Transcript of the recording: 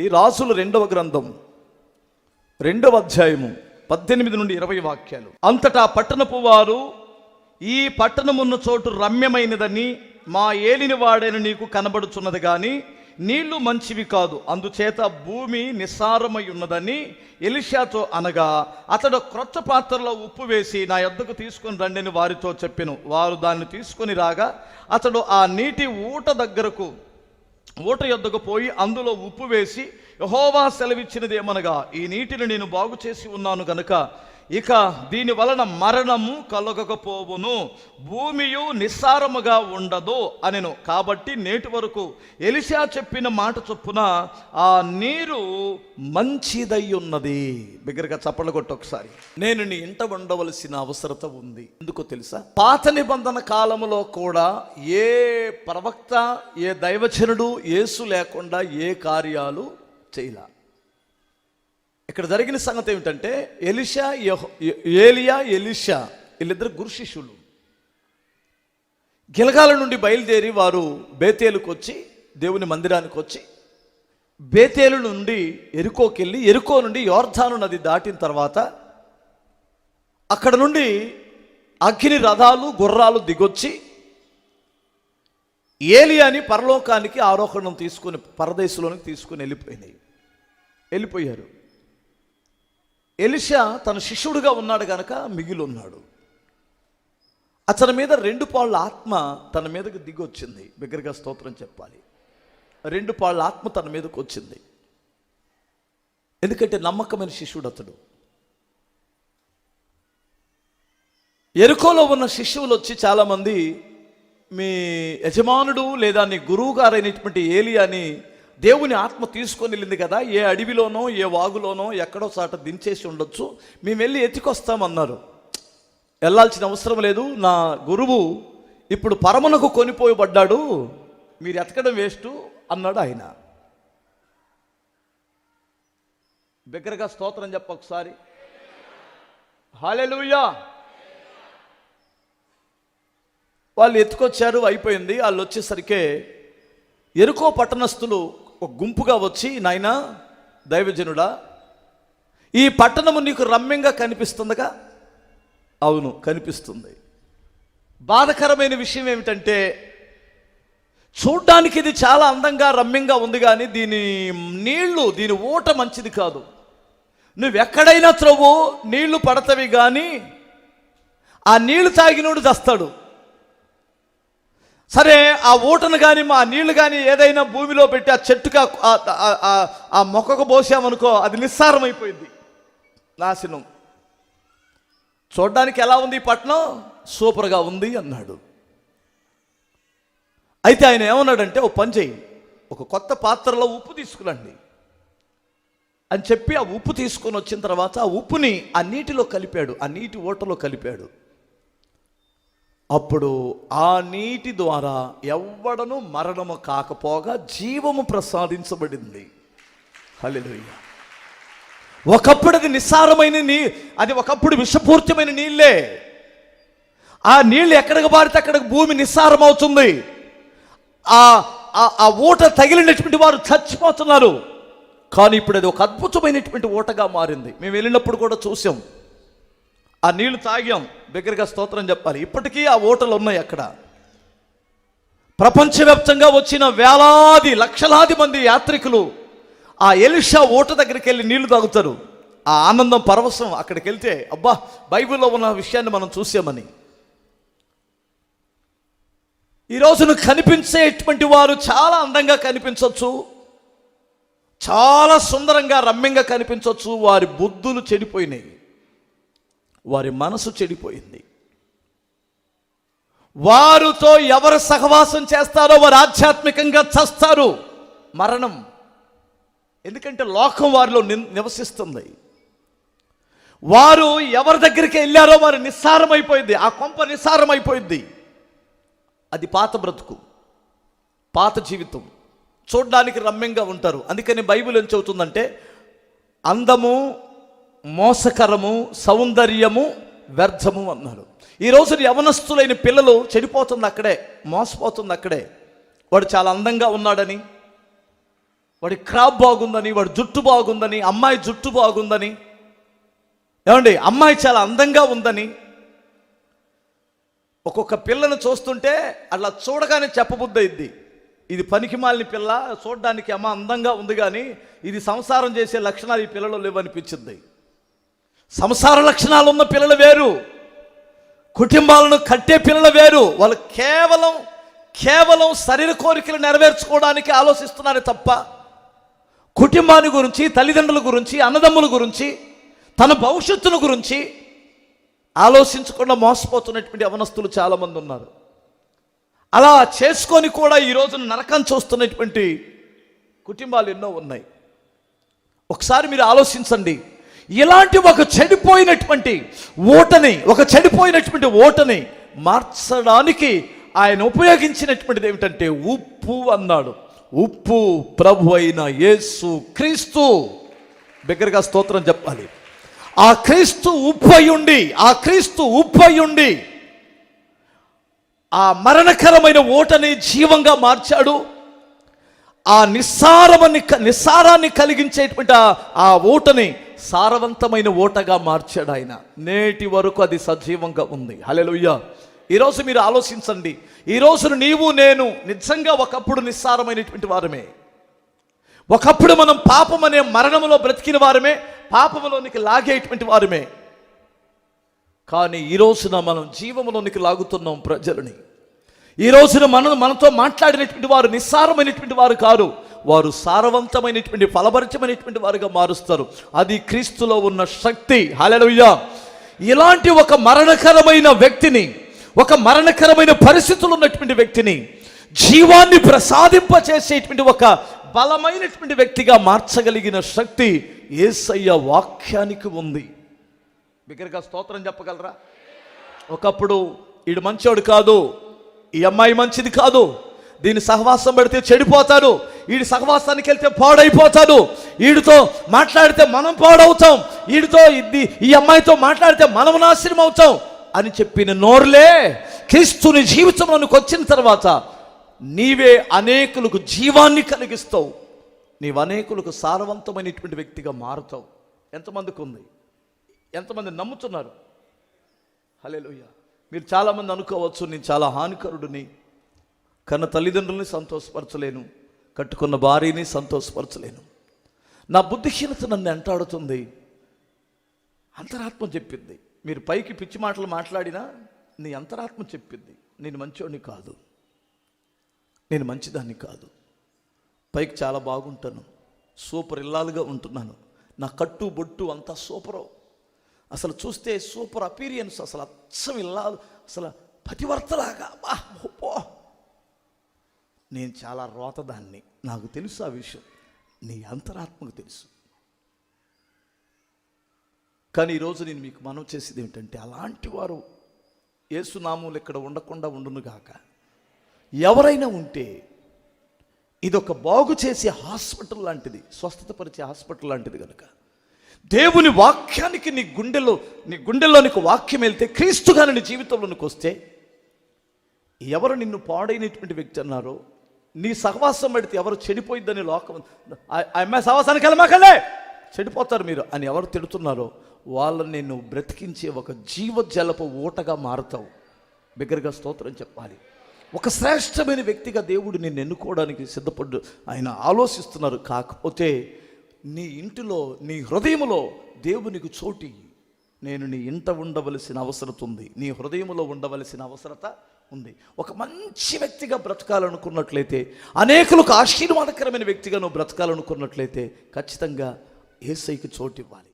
ఈ రాసుల రెండవ గ్రంథం రెండవ అధ్యాయము పద్దెనిమిది నుండి ఇరవై వాక్యాలు. అంతటా పట్టణపు వారు ఈ పట్టణమున్న చోటు రమ్యమైనదని మా ఏలిని వాడని నీకు కనబడుచున్నది కానీ నీళ్ళు మంచివి కాదు. అందుచేత భూమి నిస్సారమై ఉన్నదని ఎలిషాతో అనగా అతడు క్రొత్త పాత్రలో ఉప్పు వేసి నా యొద్దకు తీసుకొని రండిని వారితో చెప్పెను. వారు దాన్ని తీసుకొని రాగా అతడు ఆ నీటి ఊట దగ్గరకు ఊట యొద్దకు పోయి అందులో ఉప్పు వేసి యహోవా సెలవిచ్చినదేమనగా ఈ నీటిని నేను బాగు చేసి ఉన్నాను గనుక ఇక దీని వలన మరణము కలగకపోవును భూమియు నిస్సారముగా ఉండదు అనెను. కాబట్టి నేటి వరకు ఎలిషా చెప్పిన మాట చొప్పున ఆ నీరు మంచిదై ఉన్నది బిగ్గరగా చప్పట్లు కొట్టు ఒకసారి. నేను నీ ఇంట ఉండవలసిన అవసరత ఉంది. ఎందుకో తెలుసా? పాత నిబంధన కాలములో కూడా ఏ ప్రవక్త ఏ దైవజనుడు యేసు లేకుండా ఏ కార్యాలు చేయలా. ఇక్కడ జరిగిన సంగతి ఏమిటంటే ఎలిషా ఏలియా ఎలిషా వీళ్ళిద్దరు గురు శిష్యులు. గిలగాల నుండి బయలుదేరి వారు బేతేలుకు వచ్చి దేవుని మందిరానికి వచ్చి బేతేలు నుండి ఎరుకోకి వెళ్ళి ఎరుకో నుండి యోర్ధాను నది దాటిన తర్వాత అక్కడ నుండి అగ్ని రథాలు గుర్రాలు దిగొచ్చి ఏలియాని పరలోకానికి ఆరోహణం తీసుకుని పరదేశంలోనికి తీసుకుని వెళ్ళిపోయినాయి. వెళ్ళిపోయారు. ఎలిషా తన శిష్యుడుగా ఉన్నాడు గనక మిగిలి ఉన్నాడు అతని మీద రెండు పాళ్ళ ఆత్మ తన మీదకు దిగొచ్చింది. బిగ్గరగా స్తోత్రం చెప్పాలి. రెండు పాళ్ళ ఆత్మ తన మీదకు వచ్చింది. ఎందుకంటే నమ్మకమైన శిష్యుడు అతడు. ఎరుకోలో ఉన్న శిష్యువులు వచ్చి చాలామంది మీ యజమానుడు లేదా నీ గురువు గారైనటువంటి ఏలియాని దేవుని ఆత్మ తీసుకొని వెళ్ళింది కదా ఏ అడవిలోనో ఏ వాగులోనో ఎక్కడో చాట దించేసి ఉండొచ్చు. మేము వెళ్ళి ఎత్తికొస్తామన్నారు. వెళ్ళాల్సిన అవసరం లేదు. నా గురువు ఇప్పుడు పరమనకు కొనిపోయబడ్డాడు. మీరు ఎతకడం వేస్ట్ అన్నాడు ఆయన. బిగ్గరగా స్తోత్రం చెప్ప ఒకసారి. హాలెలుయ్యా వాళ్ళు ఎత్తుకొచ్చారు అయిపోయింది. వాళ్ళు వచ్చేసరికి ఎరుకో పట్టణస్థులు ఒక గుంపుగా వచ్చి నాయనా దైవజనుడా ఈ పట్టణము నీకు రమ్యంగా కనిపిస్తుందిగా? అవును కనిపిస్తుంది. బాధకరమైన విషయం ఏమిటంటే చూడ్డానికి ఇది చాలా అందంగా రమ్యంగా ఉంది కానీ దీని నీళ్ళు దీని ఊట మంచిది కాదు. నువ్వెక్కడైనా త్రవ్వు నీళ్ళు పడతవి కానీ ఆ నీళ్ళు తాగినోడు చస్తాడు. సరే ఆ ఊటను కానీ మా నీళ్ళు కానీ ఏదైనా భూమిలో పెట్టి ఆ చెట్టుగా ఆ- మొక్కకు పోసామనుకో అది నిస్సారం అయిపోయింది నాశనం. చూడడానికి ఎలా ఉంది ఈ సూపర్గా ఉంది అన్నాడు. అయితే ఆయన ఏమన్నాడంటే ఓ పని చేయి ఒక కొత్త పాత్రలో ఉప్పు తీసుకురండి. అని చెప్పి ఆ ఉప్పు తీసుకొని వచ్చిన తర్వాత ఆ ఉప్పుని ఆ నీటిలో కలిపాడు ఆ నీటి ఓటలో కలిపాడు. అప్పుడు ఆ నీటి ద్వారా ఎవ్వడను మరణము కాకపోగా జీవము ప్రసాదించబడింది. హలెలుయ్య ఒకప్పుడు అది నిస్సారమైన నీ అది ఒకప్పుడు విషపూరితమైన నీళ్ళే. ఆ నీళ్ళు ఎక్కడికి పారితే అక్కడికి భూమి నిస్సారం అవుతుంది ఆ ఆ- ఆ ఊట తగిలినటువంటి వారు చచ్చిపోతున్నారు. కానీ ఇప్పుడు అది ఒక అద్భుతమైనటువంటి ఊటగా మారింది. మేము వెళ్ళినప్పుడు కూడా చూసాం. ఆ నీళ్ళు తాగాం. దగ్గరగా స్తోత్రం చెప్పాలి. ఇప్పటికీ ఆ ఓటలు ఉన్నాయి అక్కడ. ప్రపంచవ్యాప్తంగా వచ్చిన వేలాది లక్షలాది మంది యాత్రికులు ఆ ఎలిషా ఓట దగ్గరికి వెళ్ళి నీళ్ళు తాగుతారు. ఆ ఆనందం పరవశం అక్కడికి వెళ్తే అబ్బా బైబిల్లో ఉన్న విషయాన్ని మనం చూసామని. ఈ రోజున కనిపించేటువంటి వారు చాలా అందంగా కనిపించవచ్చు చాలా సుందరంగా రమ్యంగా కనిపించవచ్చు వారి బుద్ధులు చెడిపోయినాయి. వారి మనసు చెడిపోయింది. వారితో ఎవరు సహవాసం చేస్తారో వారు ఆధ్యాత్మికంగా చస్తారు. మరణం. ఎందుకంటే లోకం వారిలో ని- నివసిస్తుంది. వారు ఎవరి దగ్గరికి వెళ్ళారో వారు నిస్సారమైపోయింది. ఆ కొంప నిస్సారమైపోయింది. అది పాత బ్రతుకు. పాత జీవితం. చూడడానికి రమ్యంగా ఉంటారు. అందుకని బైబిల్ ఏం చెబుతుందంటే అందము మోసకరము సౌందర్యము వ్యర్థము అన్నారు ఈ యవనస్తులైన పిల్లలు చెడిపోతుంది అక్కడే మోసపోతుంది అక్కడే. వాడు చాలా అందంగా ఉన్నాడని వాడి క్రాప్ బాగుందని వాడి జుట్టు బాగుందని అమ్మాయి జుట్టు బాగుందని. ఏమండి అమ్మాయి చాలా అందంగా ఉందని. ఒక్కొక్క పిల్లను చూస్తుంటే అట్లా చూడగానే చెప్పబుద్ధి అయింది ఇది పనికిమాలిన పిల్ల చూడడానికి అమ్మ అందంగా ఉంది కానీ ఇది సంసారం చేసే లక్షణాలు ఈ పిల్లలు లేవనిపించింది. సంసార లక్షణాలు ఉన్న పిల్లలు వేరు. కుటుంబాలను కట్టే పిల్లలు వేరు. వాళ్ళు కేవలం కేవలం శరీర కోరికలు నెరవేర్చుకోవడానికి ఆలోచిస్తున్నారు తప్ప కుటుంబాన్ని గురించి తల్లిదండ్రుల గురించి అన్నదమ్ముల గురించి తన భవిష్యత్తును గురించి ఆలోచించకుండా మోసపోతున్నటువంటి అవనస్తులు చాలామంది ఉన్నారు. అలా చేసుకొని కూడా ఈ రోజున నరకం చూస్తున్నటువంటి కుటుంబాలు ఎన్నో ఉన్నాయి. ఒకసారి మీరు ఆలోచించండి. ఇలాంటి ఒక చెడిపోయినటువంటి ఓటని ఒక చెడిపోయినటువంటి ఓటని మార్చడానికి ఆయన ఉపయోగించినటువంటిది ఏమిటంటే ఉప్పు అన్నాడు. ఉప్పు ప్రభు అయిన యేసు క్రీస్తు. బిగ్గరగా స్తోత్రం చెప్పాలి. ఆ క్రీస్తు ఉప్పు అయ్యుండి ఆ క్రీస్తు ఉప్పు అయ్యుండి ఆ మరణకరమైన ఓటని జీవంగా మార్చాడు. ఆ నిస్సారమని నిస్సారాన్ని కలిగించేటువంటి ఆ- ఆ ఓటని సారవంతమైన ఓటగా మార్చాడు ఆయన. నేటి వరకు అది సజీవంగా ఉంది. హలెలుయ్య ఈరోజు మీరు ఆలోచించండి. ఈ రోజున నీవు నేను నిజంగా ఒకప్పుడు నిస్సారమైనటువంటి వారమే. ఒకప్పుడు మనం పాపం అనే మరణములో బ్రతికిన వారమే పాపములోనికి లాగేటువంటి వారమే. కానీ ఈ రోజున మనం జీవములోనికి లాగుతున్నాం ప్రజలని. ఈ రోజున మనం మనతో మాట్లాడినటువంటి వారు నిస్సారమైనటువంటి వారు కారు. వారు సారవంతమైనటువంటి ఫలభరితమైనటువంటి వారుగా మారుస్తారు. అది క్రీస్తులో ఉన్న శక్తి. హల్లెలూయా. ఇలాంటి ఒక మరణకరమైన వ్యక్తిని ఒక మరణకరమైన పరిస్థితులు ఉన్నటువంటి వ్యక్తిని జీవాన్ని ప్రసాదింపచేసేటువంటి ఒక బలమైనటువంటి వ్యక్తిగా మార్చగలిగిన శక్తి ఏసయ్య వాక్యానికి ఉంది. బిగ్గరగా స్తోత్రం చెప్పగలరా? ఒకప్పుడు ఈడు మంచోడు కాదు ఈ అమ్మాయి మంచిది కాదు దీని సహవాసం పెడితే చెడిపోతాను. వీడి సహవాసానికి వెళ్తే పాడైపోతాను. వీడితో మాట్లాడితే మనం పాడవుతాం. వీడితో ఇది ఈ అమ్మాయితో మాట్లాడితే మనం నాశనం అవుతాం అని చెప్పిన నోర్లే క్రీస్తుని జీవితంలోనికి వచ్చిన తర్వాత నీవే అనేకులకు జీవాన్ని కలిగిస్తావు. నీవు అనేకులకు సారవంతమైనటువంటి వ్యక్తిగా మారుతావు. ఎంతమందికి ఉంది? ఎంతమంది నమ్ముతున్నారు? హల్లెలూయా. మీరు చాలామంది అనుకోవచ్చు నేను చాలా హానికరుడిని. కన్న తల్లిదండ్రుల్ని సంతోషపరచలేను కట్టుకున్న భార్యని సంతోషపరచలేను. నా బుద్ధిహీనత నన్ను ఎంటాడుతుంది. అంతరాత్మ చెప్పింది. మీరు పైకి పిచ్చి మాటలు మాట్లాడినా నీ అంతరాత్మ చెప్పింది. నేను మంచోడిని కాదు. నేను మంచిదాన్ని కాదు. పైకి చాలా బాగుంటాను. సూపర్ ఇల్లాలుగా ఉంటున్నాను. నా కట్టు బొట్టు అంతా సూపరు. అసలు చూస్తే సూపర్ అపీరియన్స్ అసలు అచ్చం ఇల్లాలు అసలు పతివర్తలాగా బా నేను చాలా రోతదాన్ని. నాకు తెలుసు ఆ విషయం. నీ అంతరాత్మకు తెలుసు. కానీ ఈరోజు నేను మీకు మనం చేసేది ఏమిటంటే అలాంటి వారు ఏసునామూలు ఇక్కడ ఉండకుండా ఉండును గాక. ఎవరైనా ఉంటే ఇదొక బాగు చేసే హాస్పిటల్ లాంటిది స్వస్థతపరిచే హాస్పిటల్ లాంటిది కనుక దేవుని వాక్యానికి నీ గుండెలో నీ గుండెల్లోనికి వాక్యం వెళ్తే క్రీస్తుగాని నీ జీవితంలోనికి వస్తే ఎవరు నిన్ను పాడైనటువంటి వ్యక్తి అన్నారో నీ సహవాసం పెడితే ఎవరు చెడిపోయిద్దని లోకం ఆ అమ్మాయి సహవాసానికి వెళ్ళమాకలే! చెడిపోతారు మీరు అని ఎవరు తిడుతున్నారో వాళ్ళని నేను బ్రతికించే ఒక జీవజలపు ఊటగా మారుతావు. బిగ్గరగా స్తోత్రం చెప్పాలి. ఒక శ్రేష్టమైన వ్యక్తిగా దేవుడు నిన్ను ఎన్నుకోవడానికి సిద్ధపడ్డు ఆయన ఆలోచిస్తున్నారు. కాకపోతే నీ ఇంటిలో నీ హృదయములో దేవునికి చోటి నేను నీ ఇంట ఉండవలసిన అవసరత ఉంది. నీ హృదయములో ఉండవలసిన అవసరత ఉంది. ఒక మంచి వ్యక్తిగా బ్రతకాలనుకున్నట్లయితే అనేకులకు ఆశీర్వాదకరమైన వ్యక్తిగా నువ్వు బ్రతకాలనుకున్నట్లయితే ఖచ్చితంగా ఏసైకి చోటు ఇవ్వాలి